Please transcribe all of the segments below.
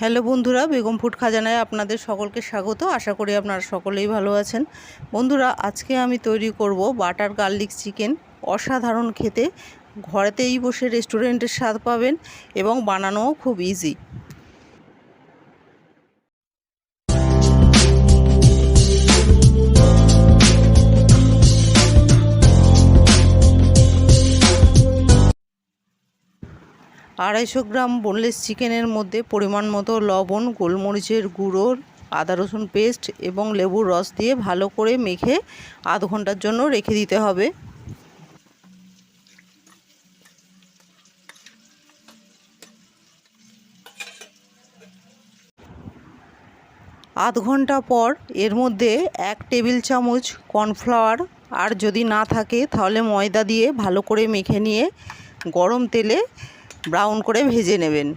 Hello বন্ধুরা, Begum food খাজানায় আপনাদের সকলকে স্বাগত। আশা করি আপনারা সকলেই ভালো আছেন। বন্ধুরা, আজকে আমি তৈরি করব বাটার গার্লিক চিকেন। অসাধারণ খেতে। ঘরেতেই বসে রেস্টুরেন্টের স্বাদ পাবেন এবং বানানোও খুব ইজি আড়াইশো গ্রাম বোনলেস চিকেনের মধ্যে পরিমাণ মতো লবণ, গোলমরিচের গুঁড়ো, আদা রসুন পেস্ট এবং লেবুর রস দিয়ে ভালো করে মেখে আধ ঘণ্টার জন্য রেখে দিতে হবে। আধ ঘণ্টা পর এর মধ্যে এক টেবিল চামচ কর্নফ্লাওয়ার, আর যদি না থাকে তাহলে ময়দা দিয়ে ভালো করে মেখে নিয়ে গরম তেলে ব্রাউন করে ভেজে নেবেন।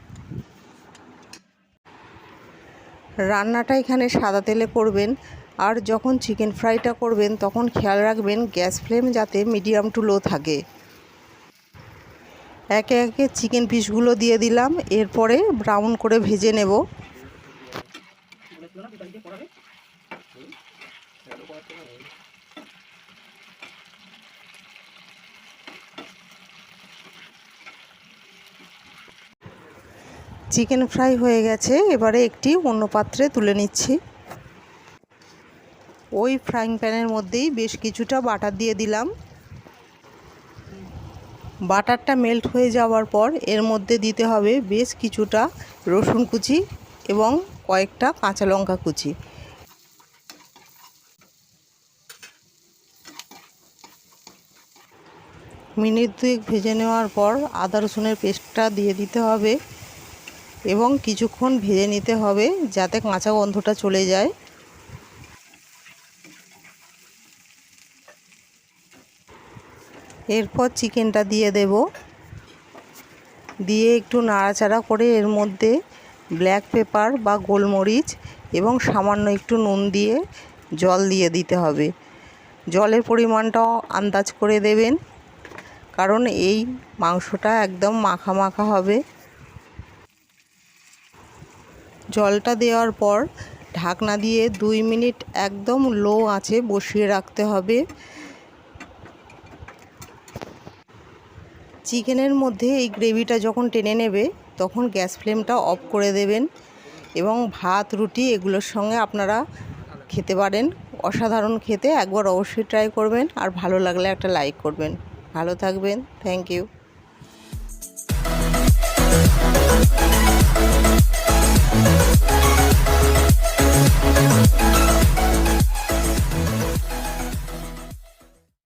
রান্নাটা এখানে সাদা তেলে করবেন। আর যখন চিকেন ফ্রাইটা করবেন, তখন খেয়াল রাখবেন গ্যাস ফ্লেম যাতে মিডিয়াম টু লো থাকে। একে একে চিকেন পিসগুলো দিয়ে দিলাম। এরপরে ব্রাউন করে ভেজে নেব। চিকেন ফ্রাই হয়ে গেছে। এবারে একটি অন্য পাত্রে তুলে নিচ্ছি। ওই ফ্রাইং প্যানের মধ্যেই বেশ কিছুটা বাটার দিয়ে দিলাম। বাটারটা মেল্ট হয়ে যাওয়ার পর এর মধ্যে দিতে হবে বেশ কিছুটা রসুন কুচি এবং কয়েকটা কাঁচা লঙ্কা কুচি। মিনিট দুয়েক ভেজে নেওয়ার পর আদা রসুনের পেস্টটা দিয়ে দিতে হবে। এবং কিছুক্ষণ ভেজে নিতে হবে যাতে কাঁচা গন্ধটা চলে যায়। এরপর চিকেনটা দিয়ে দেব। দিয়ে একটু নাড়াচাড়া করে এর মধ্যে ব্ল্যাক পেপার বা গোলমরিচ এবং সামান্য একটু নুন দিয়ে জল দিয়ে দিতে হবে। জলের পরিমাণটাও আন্দাজ করে দেবেন, কারণ এই মাংসটা একদম মাখা মাখা হবে। জলটা দেওয়ার পর ঢাকনা দিয়ে দুই মিনিট একদম লো আঁচে বসিয়ে রাখতে হবে। চিকেনের মধ্যে এই গ্রেভিটা যখন টেনে নেবে, তখন গ্যাস ফ্লেমটা অফ করে দেবেন এবং ভাত, রুটি এগুলোর সঙ্গে আপনারা খেতে পারেন। অসাধারণ খেতে, একবার অবশ্যই ট্রাই করবেন আর ভালো লাগলে একটা লাইক করবেন। ভালো থাকবেন থ্যাংক ইউ